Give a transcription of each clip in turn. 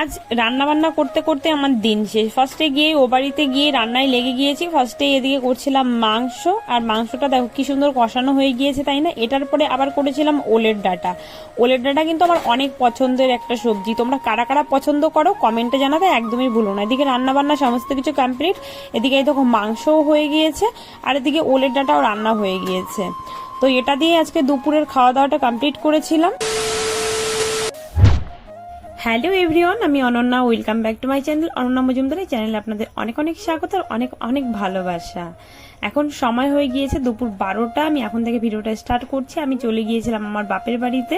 আজ রান্না বান্না করতে করতে আমার দিন শেষ। ফার্স্টে গিয়ে ও বাড়িতে গিয়ে রান্নায় লেগে গিয়েছি। ফার্স্টে এদিকে করছিলাম মাংস। আর মাংসটা দেখো কি সুন্দর কষানো হয়ে গিয়েছে, তাই না? এটার পরে আবার করেছিলাম ওলের ডাটা। ওলের ডাটা কিন্তু আমার অনেক পছন্দের একটা সবজি। তোমরা কারা কারা পছন্দ করো কমেন্টে জানাতে একদমই ভুলো না। এদিকে রান্না বান্না সমস্ত কিছু কমপ্লিট এদিকে দেখো মাংসও হয়ে গিয়েছে। আর এদিকে ওলের ডাটাও রান্না হয়ে গিয়েছে। তো এটা দিয়ে আজকে দুপুরের খাওয়া দাওয়াটা কমপ্লিট করেছিলাম। হ্যালো এভরিওয়ান, আমি Ananya, welcome back to my channel. Ananya Majumdar এই চ্যানেলে আপনাদের অনেক অনেক স্বাগত আর অনেক অনেক ভালোবাসা। এখন সময় হয়ে গিয়েছে দুপুর বারোটা, আমি এখন থেকে ভিডিওটা স্টার্ট করছি। আমি চলে গিয়েছিলাম আমার বাপের বাড়িতে।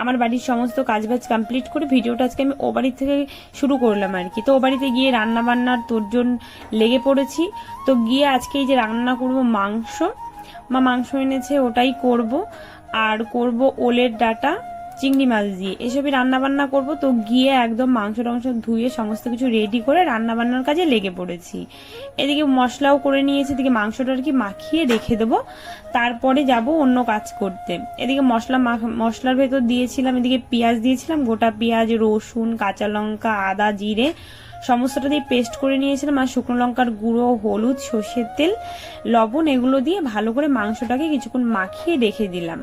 আমার বাড়ির সমস্ত কাজবাজ কমপ্লিট করে ভিডিওটা আজকে আমি ও বাড়ি থেকে শুরু করলাম আর কি। তো ও বাড়িতে গিয়ে রান্না বান্নার তোরজন লেগে পড়েছি। তো গিয়ে আজকে এই যে রান্না করব মাংস, মা মাংস এনেছে ওটাই করব। আর করব ওলের ডাটা। চিংড়ি মাছ দিয়ে। এসবই রান্না বান্না করব, তো গিয়ে একদম মাংস টাংস ধুয়ে সমস্ত কিছু রেডি করে রান্না বান্নার কাজে লেগে পড়েছি। এদিকে মশলাও করে নিয়েছি, এদিকে মাংসটা আর কি মাখিয়ে রেখে দেবো। তারপরে যাব অন্য কাজ করতে। এদিকে মশলা মশলার ভেতর দিয়েছিলাম, এদিকে পেঁয়াজ দিয়েছিলাম, গোটা পেঁয়াজ, রসুন, কাঁচা লঙ্কা, আদা, জিরে, সমস্তটা দিয়ে পেস্ট করে নিয়েছিলাম, আর শুকনো লঙ্কার গুঁড়ো, হলুদ, সর্ষের তেল, লবণ, এগুলো দিয়ে ভালো করে মাংসটাকে কিছুক্ষণ মাখিয়ে রেখে দিলাম।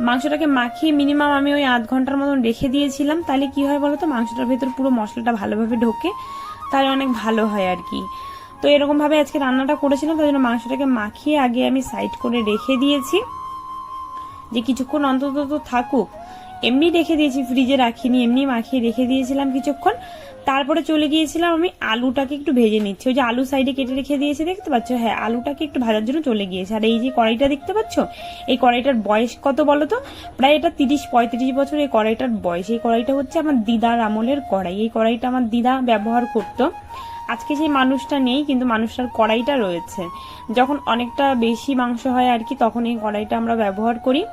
মাংসটাকে মাখিয়ে মিনিমাম আমি ওই আধ ঘণ্টার মতন রেখে দিয়েছিলাম। তাহলে কি হয় বলতো? মাংসটার ভেতর পুরো মশলাটা ভালোভাবে ঢোকে, তাহলে অনেক ভালো হয় আর কি তো এরকমভাবে আজকে রান্নাটা করেছিলাম, তাই জন্য মাংসটাকে মাখিয়ে আগে আমি সাইড করে রেখে দিয়েছি। যে কিছুক্ষণ অন্তত তো থাকুক এমনি রেখে দিয়েছি ফ্রিজে রাখিনি, এমনি মাখিয়ে রেখে দিয়েছিলাম কিছুক্ষণ। তারপরে চলে গিয়েছিলাম, আমি আলুটাকে একটু ভেজে নিচ্ছি। ওই যে আলু সাইডে কেটে রেখে দিয়েছি, দেখতে পাচ্ছ? হ্যাঁ আলুটাকে একটু ভাজার জন্য চলে গিয়েছে। আর এই যে কড়াইটা দেখতে পাচ্ছ? এই কড়াইটার বয়স কত বলো তো? প্রায় এটা তিরিশ, পঁয়ত্রিশ বছর এই কড়াইটার বয়স। এই কড়াইটা হচ্ছে আমার দিদার আমলের কড়াই। এই কড়াইটা আমার দিদা ব্যবহার করতো। আজকে সেই মানুষটা নেই, কিন্তু মানুষটার কড়াইটা রয়েছে। যখন অনেকটা বেশি মাংস হয় আর কি, তখন এই কড়াইটা আমরা ব্যবহার করি।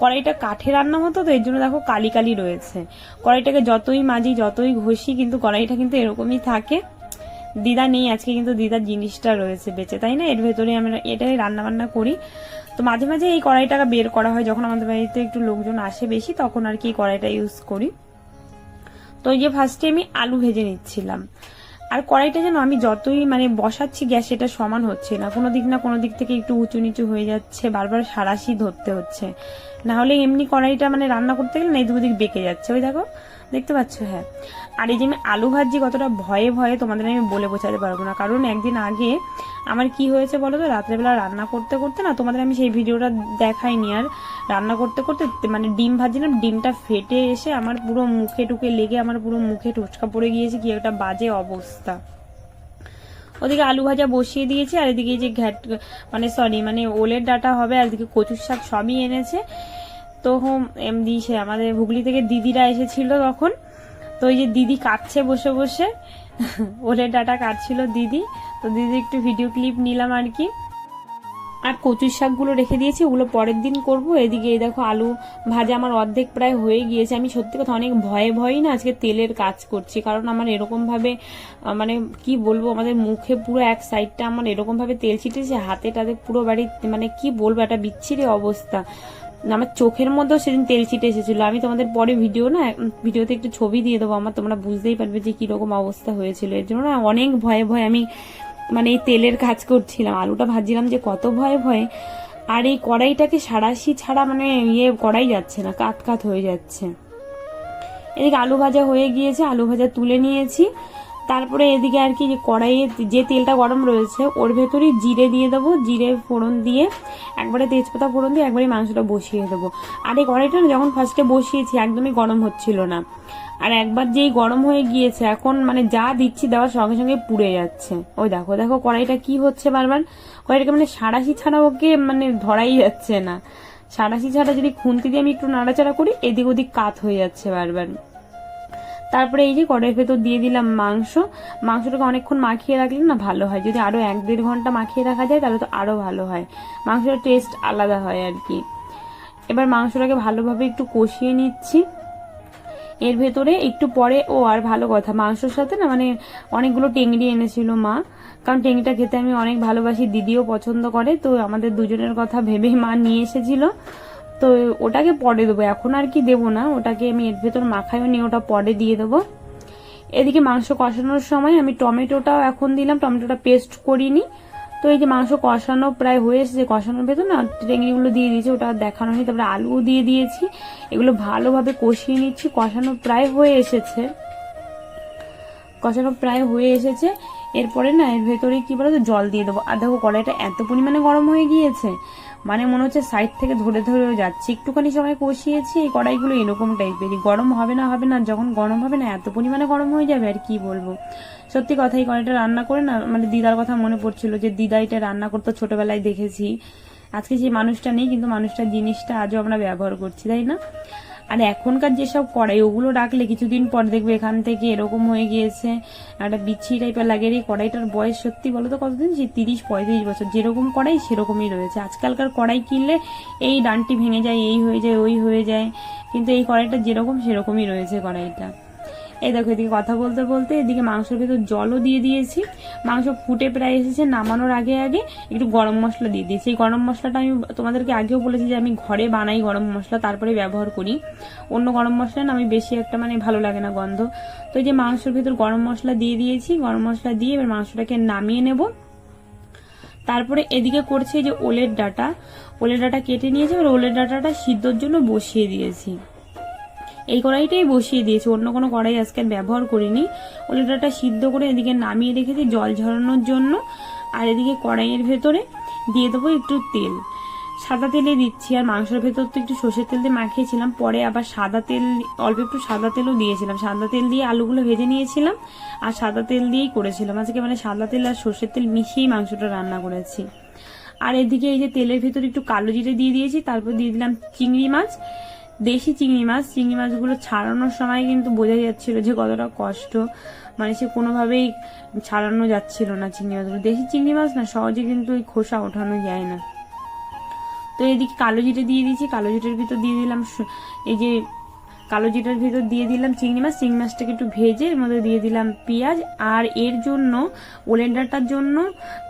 কড়াইটা কাঠে রান্না হতো, তো এর জন্য দেখো কালি কালি রয়েছে। কড়াইটাকে যতই মাজি, যতই ঘষি, কিন্তু কড়াইটা কিন্তু এরকমই থাকে। দিদা নেই, আজকে কিন্তু দিদার জিনিসটা রয়েছে বেঁচে, তাই না? এর ভেতরে আমরা এটাই রান্না বান্না করি। তো মাঝে মাঝে এই কড়াইটাকে বের করা হয়, যখন আমাদের বাড়িতে একটু লোকজন আসে বেশি, তখন আর কি কড়াইটা ইউজ করি। তো এই যে ফার্স্টে আমি আলু ভেজে নিচ্ছিলাম। আর কড়াইটা যেন আমি যতই মানে বসাচ্ছি, গ্যাস এটা সমান হচ্ছে না। কোনো দিক না কোনো দিক থেকে একটু উঁচু নিচু হয়ে যাচ্ছে, বারবার সারাশি ধরতে হচ্ছে। না হলে এমনি কড়াইটা মানে রান্না করতে গেলে না এই দুদিক বেঁকে যাচ্ছে। ওই দেখো দেখতে পাচ্ছ হ্যাঁ। আর এই যে আমি আলু ভাজি কতটা ভয়ে ভয়ে তোমাদের আমি বলে বোঝাতে পারব না। কারণ একদিন আগে আমার কি হয়েছে বলো তো? রাত্রেবেলা রান্না করতে করতে না, তোমাদের আমি সেই ভিডিওটা দেখাইনি। আর রান্না করতে করতে মানে ডিম ভাজিলাম ডিমটা ফেটে এসে আমার পুরো মুখে টুকে লেগে আমার পুরো মুখে টুচকা পড়ে গিয়েছে, কি একটা বাজে অবস্থা। ওদিকে আলু ভাজা বসিয়ে দিয়েছি, আর এদিকে যে ঘ্যাট মানে সরি মানে ওলের ডাটা হবে, আর এদিকে কচুর শাক সবই এনেছে। তো হোম এমনি সে আমাদের হুগলি থেকে দিদিরা এসেছিল তখন। তো ওই যে দিদি কাটছে বসে বসে। ওলের ডাটা কাটছিল দিদি। তো দিদি একটু ভিডিও ক্লিপ নিলাম আর কি। আর কচুর শাকগুলো রেখে দিয়েছি, ওগুলো পরের দিন করব। এদিকে এই দেখো আলু ভাজা আমার অর্ধেক প্রায় হয়ে গিয়েছে। আমি সত্যি কথা অনেক ভয়ে ভয়েই না আজকে তেলের কাজ করছি। কারণ আমার এরকম ভাবে মানে কি বলব, আমাদের মুখে পুরো এক সাইডটা আমার এরকম ভাবে তেল ছিটেছে হাতে টাতে পুরো বাড়ি মানে কি বলব, একটা বিচ্ছিরি অবস্থা। আমার চোখের মধ্যেও সেদিন তেল ছিটে এসেছিল। আমি তোমাদের পরে ভিডিও না ভিডিওতে একটু ছবি দিয়ে দেবো, আমার তোমরা বুঝতেই পারবে যে কীরকম অবস্থা হয়েছিল। এর জন্য না অনেক ভয়ে ভয়ে আমি মানে এই তেলের কাজ করছিলাম। আলুটা ভাজছিলাম যে কত ভয়ে ভয়ে। আর এই কড়াইটাকে সারাশি ছাড়া মানে ইয়ে করাই যাচ্ছে না, কাত কাত হয়ে যাচ্ছে। এদিকে আলু ভাজা হয়ে গিয়েছে, আলু ভাজা তুলে নিয়েছি। তারপরে এদিকে আর কি যে কড়াইয়ে যে তেলটা গরম রয়েছে, ওর ভেতরেই জিরে দিয়ে দেবো। জিরে ফোড়ন দিয়ে, একবারে তেজপাতা ফোড়ন দিয়ে একবারে মাংসটা বসিয়ে দেবো। আর এই কড়াইটা যখন ফার্স্টে বসিয়েছি, একদমই গরম হচ্ছিল না। আর একবার যেই গরম হয়ে গিয়েছে, এখন মানে যা দিচ্ছি দেওয়ার সঙ্গে সঙ্গে পুড়ে যাচ্ছে। ওই দেখো দেখো কড়াইটা কি হচ্ছে বারবার। কড়াইটাকে মানে সারাশি ছাড়া ওকে মানে ধরাই যাচ্ছে না। সারাশি ছাড়া যদি খুন্তি দিয়ে আমি একটু নাড়াচাড়া করি, এদিক ওদিক কাত হয়ে যাচ্ছে বারবার। তারপরে এই যে কড়াইয়ের ভেতর দিয়ে দিলাম মাংস। মাংসটাকে অনেকক্ষণ মাখিয়ে রাখলে না ভালো হয়। যদি আরও এক দেড় ঘণ্টা মাখিয়ে রাখা যায়, তাহলে তো আরও ভালো হয়। মাংসের টেস্ট আলাদা হয় আর কি। এবার মাংসটাকে ভালোভাবে একটু কষিয়ে নিচ্ছি। এর ভেতরে একটু পরে, ও আর ভালো কথা, মাংসর সাথে না মানে অনেকগুলো টেংরি এনেছিল মা। কারণ টেংরিটা খেতে আমি অনেক ভালোবাসি, দিদিও পছন্দ করে। তো আমাদের দুজনের কথা ভেবেই মা নিয়ে এসেছিল। তো ওটাকে পরে দেবো। এখন আর কি দেবো না, ওটাকে আমি এর ভেতর মাখাইও নিয়ে ওটা পরে দিয়ে দেবো। এদিকে মাংস কষানোর সময় আমি টমেটোটাও এখন দিলাম, টমেটোটা পেস্ট করিনি। তো এই যে মাংস কষানো প্রায় হয়ে এসেছে কষানোর ভেতর না টেঙ্গিগুলো দিয়ে দিয়েছি, ওটা দেখানো হয়নি, তারপরে আলুও দিয়ে দিয়েছি। এগুলো ভালোভাবে কষিয়ে নিচ্ছি, কষানো প্রায় হয়ে এসেছে। কষানো প্রায় হয়ে এসেছে। এরপরে না এর ভেতরে কি বলতো, জল দিয়ে দেবো। আর দেখো কড়াইটা এত পরিমাণে গরম হয়ে গিয়েছে মানে মনে হচ্ছে সাইড থেকে ধরে ধরেও যাচ্ছে। একটুখানি সময় কষিয়েছি, এই কড়াইগুলো এরকম টাইপেরই গরম হবে না হবে না, যখন গরম হবে না, এত পরিমাণে গরম হয়ে যাবে, আর কি বলব? সত্যি কথা, এই কড়াইটা রান্না করে না মানে দিদার কথা মনে পড়ছিল যে, দিদা, এটা রান্না করতো ছোটবেলায় দেখেছি। আজকে সেই মানুষটা নেই, কিন্তু মানুষটার জিনিসটা আজও আমরা ব্যবহার করছি। তাই না? আর এখনকার যেসব কড়াই, ওগুলো রাখলে কিছুদিন পর দেখবে এখান থেকে এরকম হয়ে গিয়েছে। একটা বিচ্ছি টাইপের লাগে। এই কড়াইটার বয়স সত্যি বলো তো কতদিন? সেই তিরিশ, পঁয়ত্রিশ বছর। যেরকম কড়াই, সেরকমই রয়েছে। আজকালকার কড়াই কিনলে এই ডানটি ভেঙে যায়, এই হয়ে যায়, ওই হয়ে যায়। কিন্তু এই কড়াইটা যেরকম, সেরকমই রয়েছে কড়াইটা। এই দেখো, এদিকে কথা বলতে বলতে এদিকে মাংসের ভেতর জলও দিয়ে দিয়েছি। মাংস ফুটে প্রায় এসেছে নামানোর আগে আগে। একটু গরম মশলা দিয়ে দিয়েছি। এই গরম মশলাটা আমি তোমাদেরকে আগেও বলেছি যে আমি ঘরে বানাই গরম মশলা, তারপরে ব্যবহার করি। অন্য গরম মশলা না, আমি বেশি একটা মানে ভালো লাগে না গন্ধ। তো এই যে মাংসের ভেতর গরম মশলা দিয়ে দিয়েছি, গরম মশলা দিয়ে এবার মাংসটাকে নামিয়ে নেব। তারপরে এদিকে করছে যে ওলের ডাটা। ওলের ডাটা কেটে নিয়েছি, এবার ওলের ডাটাটা সিদ্ধর জন্য বসিয়ে দিয়েছি। এই কড়াইটাই বসিয়ে দিয়েছি। অন্য কোনো কড়াই আজকে ব্যবহার করিনি। ওলেটাটা সিদ্ধ করে এদিকে নামিয়ে রেখেছি জল ঝরানোর জন্য। আর এদিকে কড়াইয়ের ভেতরে দিয়ে দেবো একটু তেল। সাদা তেলে দিচ্ছি। আর মাংসের ভেতর তো একটু সর্ষের তেল দিয়ে মাখিয়েছিলাম। পরে আবার সাদা তেল, অল্প একটু সাদা তেলও দিয়েছিলাম। সাদা তেল দিয়ে আলুগুলো ভেজে নিয়েছিলাম। আর সাদা তেল দিয়েই করেছিলাম। আজকে মানে সাদা তেল আর সর্ষের তেল মিশিয়েই মাংসটা রান্না করেছি। আর এদিকে এই যে তেলের ভেতর একটু কালো জিরে দিয়ে দিয়েছি। তারপর দিয়ে দিলাম চিংড়ি মাছ। দেশি চিংড়ি মাছ, চিংড়ি মাছগুলো ছাড়ানোর সময় কিন্তু বোঝা যাচ্ছিল যে কতটা কষ্ট। মানে সে কোনোভাবেই ছাড়ানো যাচ্ছিল না চিংড়ি মাছগুলো। দেশি চিংড়ি মাছ না, সহজে কিন্তু ওই খোসা ওঠানো যায় না। তো এদিকে কালো জিরে দিয়ে দিয়েছি, কালো জিটের ভিতর দিয়ে দিলাম এই যে কালো জিরার ভিতর দিয়ে দিলাম চিংড়ি মাছ। চিংড়ি মাছটাকে একটু ভেজে এর মধ্যে দিয়ে দিলাম পেঁয়াজ। আর এর জন্য ওলেন্ডারটার জন্য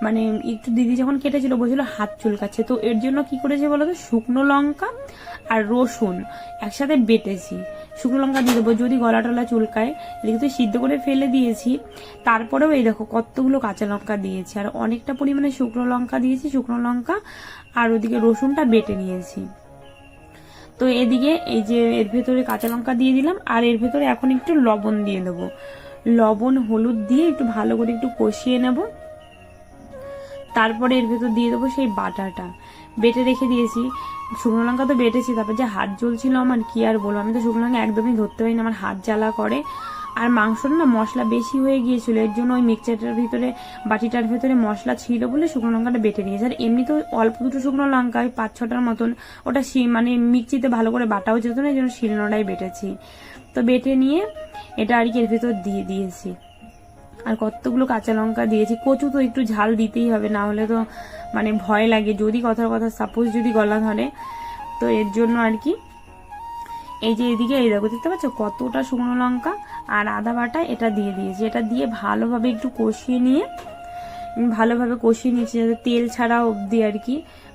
মানে একটু দিদি যখন কেটেছিল বলছিল হাত চুলকাচ্ছে। তো এর জন্য কি করেছে বলতো? শুকনো লঙ্কা আর রসুন একসাথে বেটেছি। শুকনো লঙ্কা দিয়ে দেবো। যদি গলা টলা চুলকায়, এদিকে তো সিদ্ধ করে ফেলে দিয়েছি। তারপরেও এই দেখো কতগুলো কাঁচা লঙ্কা দিয়েছি। আর অনেকটা পরিমাণে শুকনো লঙ্কা দিয়েছি, শুকনো লঙ্কা। আর ওদিকে রসুনটা বেটে নিয়েছি। তো এদিকে এই যে এর ভেতরে কাঁচা লঙ্কা দিয়ে দিলাম, আর এর ভেতরে এখন একটু লবণ দিয়ে দেবো। লবণ, হলুদ দিয়ে একটু ভালো করে একটু কষিয়ে নেব। তারপরে এর ভেতর দিয়ে দেবো সেই বাটাটা। বেটে রেখে দিয়েছি। শুকনো লঙ্কা তো বেটেছি, তারপর যে হাত জ্বলছিল আমার, কি আর বলব? আমি তো শুকনো লঙ্কা একদমই ধরতে পারি না আমার হাত জ্বালা করে। আর মাংসটা না মশলা বেশি হয়ে গিয়েছিল, এর জন্য ওই মিক্সচারটার ভিতরে, বাটিটার ভিতরে মশলা ছিল বলে শুকনো লঙ্কাটা বেটে নিয়েছে। আর এমনি তো অল্প দুটো শুকনো লঙ্কা, ওই পাঁচ ছটার মতন, ওটা মানে মিক্সিতে ভালো করে বাটাও যেত না, এই জন্য শিলনোড়াই বেটেছি। তো বেটে নিয়ে এটা আর কি এর ভিতর দিয়ে দিয়েছি। আর কতগুলো কাঁচা লঙ্কা দিয়েছি, কচু তো একটু ঝাল দিতেই হবে, না হলে তো মানে ভয় লাগে। যদি কথার কথা সাপোজ যদি গলা ধরে, তো এর জন্য আর কি এই যে এদিকে এই দেখো, দেখতে পাচ্ছ? কতটা শুকনো লঙ্কা আর আদা বাটা এটা দিয়ে দিয়েছি। এটা দিয়ে ভালোভাবে একটু কষিয়ে নিয়ে ভালোভাবে কষিয়ে নিয়েছি যাতে তেল ছাড়া অবধি আর কি।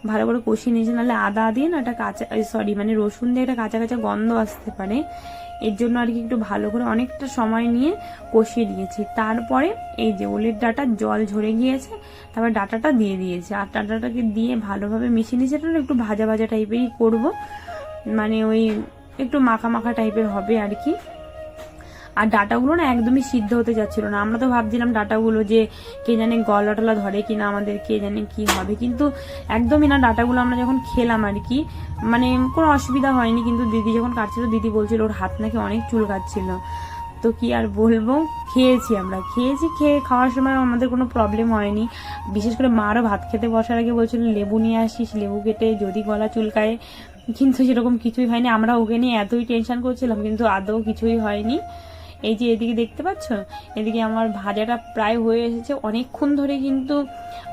ভালো করে কষিয়ে নিয়েছি, নাহলে আদা দিয়ে না একটা কাঁচা সরি মানে রসুন দিয়ে একটা কাঁচা কাঁচা গন্ধ আসতে পারে। এর জন্য আর কি একটু ভালো করে অনেকটা সময় নিয়ে কষিয়ে নিয়েছি তারপরে এই যে ওলের ডাটা জল ঝরে গিয়েছে, তারপর ডাটাটা দিয়ে দিয়েছি। আর ডাটাটাকে দিয়ে ভালোভাবে মিশিয়ে নিয়েছি একটু ভাজা ভাজা টাইপেরই করব। মানে ওই একটু মাখা মাখা টাইপের হবে আর কি। আর ডাটাগুলো না একদমই সিদ্ধ হতে যাচ্ছিল না। আমরা তো ভাবছিলাম ডাটাগুলো যে কে জানে গলা টলা ধরে কিনা আমাদের, কে জানে কি হবে। কিন্তু একদমই না, ডাটাগুলো আমরা যখন খেলাম আর কি মানে কোনো অসুবিধা হয়নি। কিন্তু দিদি যখন কাটছিল, দিদি বলছিল ওর হাত নাকি অনেক চুল কাটছিল। তো কি আর বলব? খেয়েছি আমরা। খেয়েছি, খেয়ে খাওয়ার সময় আমাদের কোনো প্রবলেম হয়নি। বিশেষ করে মারও ভাত খেতে বসার আগে বলছিল, লেবু নিয়ে আসিস, লেবু কেটে যদি গলা চুলকায় কিন্তু সেরকম কিছুই হয়নি। আমরা ওকে নিয়ে এতই টেনশন করছিলাম, কিন্তু আদৌ কিছুই হয়নি। এই যে এদিকে দেখতে পাচ্ছ? এদিকে আমার ভাজাটা প্রায় হয়ে এসেছে। অনেকক্ষণ ধরে কিন্তু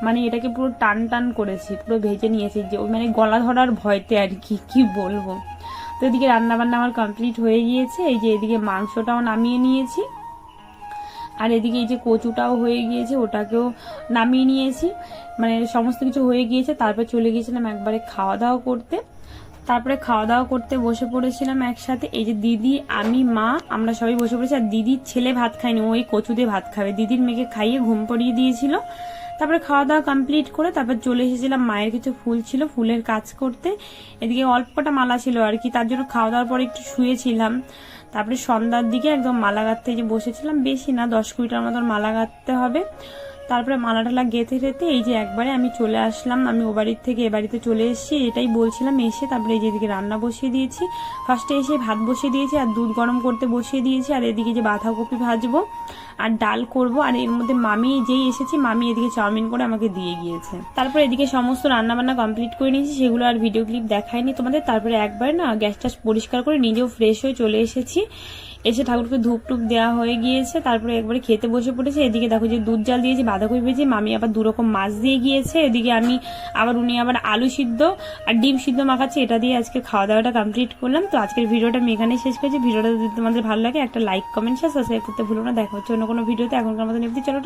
মানে এটাকে পুরো টান টান করেছি, পুরো ভেজে নিয়েছি যে মানে গলা ধরার ভয়তে আর কি কি বলব? তো এদিকে রান্না বান্না আমার কমপ্লিট হয়ে গিয়েছে। এই যে এদিকে মাংসটাও নামিয়ে নিয়েছি। আর এদিকে এই যে কচুটাও হয়ে গিয়েছে, ওটাকেও নামিয়ে নিয়েছি। মানে সমস্ত কিছু হয়ে গিয়েছে, তারপর চলে গিয়েছিলাম একবারে খাওয়া দাওয়া করতে। তারপরে খাওয়া দাওয়া করতে বসে পড়েছিলাম একসাথে। এই যে দিদি, আমি, মা, আমরা সবাই বসে পড়েছি। আর দিদির ছেলে ভাত খায়নি ওই কচু দিয়ে ভাত খাবে। দিদির মেয়েকে খাইয়ে ঘুম পড়িয়ে দিয়েছিল। তারপরে খাওয়া দাওয়া কমপ্লিট করে তারপর চলে এসেছিলাম। মায়ের কিছু ফুল ছিল, ফুলের কাজ করতে। এদিকে অল্প কটা মালা ছিল আর কি, তার জন্য খাওয়া দাওয়ার পরে একটু শুয়েছিলাম। তারপরে সন্ধ্যার দিকে একদম মালা গাঁথতে যে বসেছিলাম, বেশি না, দশ কুড়িটার মতন মালা গাঁথতে হবে। তারপরে মালা টালা গেঁথে টেতে এই যে একবারে আমি চলে আসলাম, আমি ও বাড়ির থেকে এ বাড়িতে চলে এসেছি, এটাই বলছিলাম, এসে তারপরে এই যে এদিকে রান্না বসিয়ে দিয়েছি। ফার্স্টে এসে ভাত বসিয়ে দিয়েছি আর দুধ গরম করতে বসিয়ে দিয়েছি আর এদিকে যে বাঁধাকপি ভাজবো আর ডাল করব আর এর মধ্যে মামি যেই এসেছি, মামি এদিকে চাউমিন করে আমাকে দিয়ে গিয়েছে। তারপর এদিকে সমস্ত রান্না বান্না কমপ্লিট করে নিয়েছি, সেগুলো আর ভিডিও ক্লিপ দেখায়নি তোমাদের। তারপরে একবার না গ্যাস টাস পরিষ্কার করে নিজেও ফ্রেশ হয়ে চলে এসেছি। এসে ঠাকুরকে ধূপ টুপ দেওয়া হয়ে গিয়েছে, তারপরে একবারে খেতে বসে পড়েছে। এদিকে দেখো যে দুধ জাল দিয়েছি, বাঁধাকপি ভেজে, মামি আবার দুরকম মাছ দিয়ে গিয়েছে। এদিকে আমি আবার, উনি আবার আলু সিদ্ধ আর ডিম সিদ্ধ মাখাচ্ছে, এটা দিয়ে আজকে খাওয়া দাওয়াটা কমপ্লিট করলাম। তো আজকের ভিডিওটা আমি এখানেই শেষ করেছি। ভিডিওটা যদি তোমাদের ভালো লাগে, একটা লাইক কমেন্ট সাবস্ক্রাইব করতে ভুলো না। দেখা হচ্ছে অন্য কোনো ভিডিওতে। এখনকার মতো নিয়ে চলো